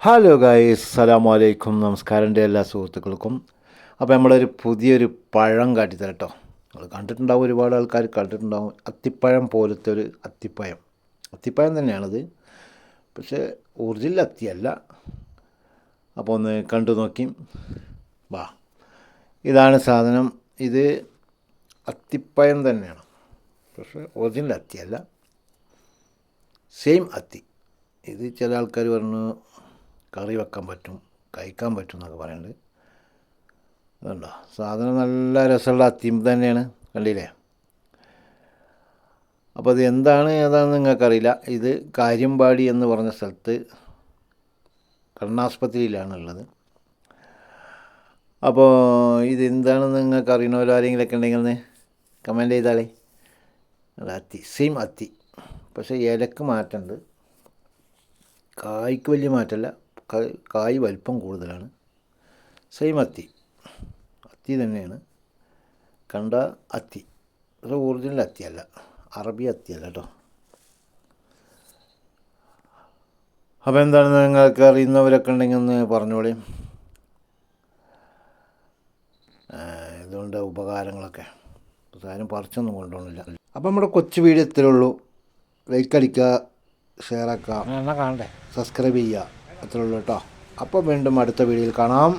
Hello guys സലാം അലൈക്കും നമസ്കാരം എന്റെ എല്ലാ സുഹൃത്തുക്കൾക്കും. അപ്പോൾ നമ്മളൊരു പുതിയൊരു പഴം കേട്ടോ. നിങ്ങൾ കണ്ടിട്ടുണ്ടാവും ഒരുപാട് ആൾക്കാർ കണ്ടിട്ടുണ്ടാവും. അത്തിപ്പഴം പോലത്തെ ഒരു അത്തിപ്പഴം. അത്തിപ്പഴം തന്നെയാണത്. പക്ഷേ ഒറിജിനൽ അത്തിയല്ല അപ്പോൾ ഒന്ന് കണ്ടു നോക്കി. വാ. ഇതാണ് സാധനം. ഇത് അത്തിപ്പഴം തന്നെയാണ്. പക്ഷേ ഒറിജിനൽ അത്തിയല്ല സെയിം അത്തി. ഇത് ചില ആൾക്കാർ പറഞ്ഞു കറി വെക്കാൻ പറ്റും കഴിക്കാൻ പറ്റും എന്നൊക്കെ പറയുന്നുണ്ട് അതുണ്ടോ സാധനം നല്ല രസമുള്ള അത്തിയും തന്നെയാണ് കണ്ടില്ലേ? അപ്പോൾ അത് എന്താണ് ഏതാണെന്ന് നിങ്ങൾക്കറിയില്ല. ഇത് കാര്യമ്പാടി എന്ന് പറഞ്ഞ സ്ഥലത്ത് കണ്ണാസ്പത്രിയിലാണ് ഉള്ളത്. അപ്പോൾ ഇത് എന്താണെന്ന് നിങ്ങൾക്ക് അറിയണമല്ലോ ആരെങ്കിലുമൊക്കെ ഉണ്ടെങ്കിൽ ഒന്ന് കമന്റ് ചെയ്താളേ അത് അത്തി സെയിം അത്തി. പക്ഷേ ഇലക്ക് മാറ്റമുണ്ട്. കായ്ക്ക് വലിയ മാറ്റമല്ല. കായ് വലിപ്പം കൂടുതലാണ്. സെയിം അത്തി. അത്തി തന്നെയാണ്. കണ്ട അത്തി. അത് ഒറിജിനൽ അത്തിയല്ല. അറബി അത്തിയല്ല കേട്ടോ. അപ്പോൾ എന്താണ് നിങ്ങൾക്ക് അറിയുന്നവരൊക്കെ ഉണ്ടെങ്കിൽ ഒന്ന് പറഞ്ഞോളി. ഇതുകൊണ്ട് ഉപകാരങ്ങളൊക്കെ. ആരും പറിച്ചൊന്നും കൊണ്ടുപോകണില്ല അപ്പോൾ നമ്മുടെ കൊച്ചു വീഡിയോ ഇത്രയുള്ളൂ ലൈക്ക് അടിക്കുക ഷെയർ ആക്കുക എന്നാ കാണണ്ടേ? സബ്സ്ക്രൈബ് ചെയ്യുക. അത്രേ ഉള്ളൂ കേട്ടോ. അപ്പോൾ വീണ്ടും അടുത്ത വീഡിയോയിൽ കാണാം.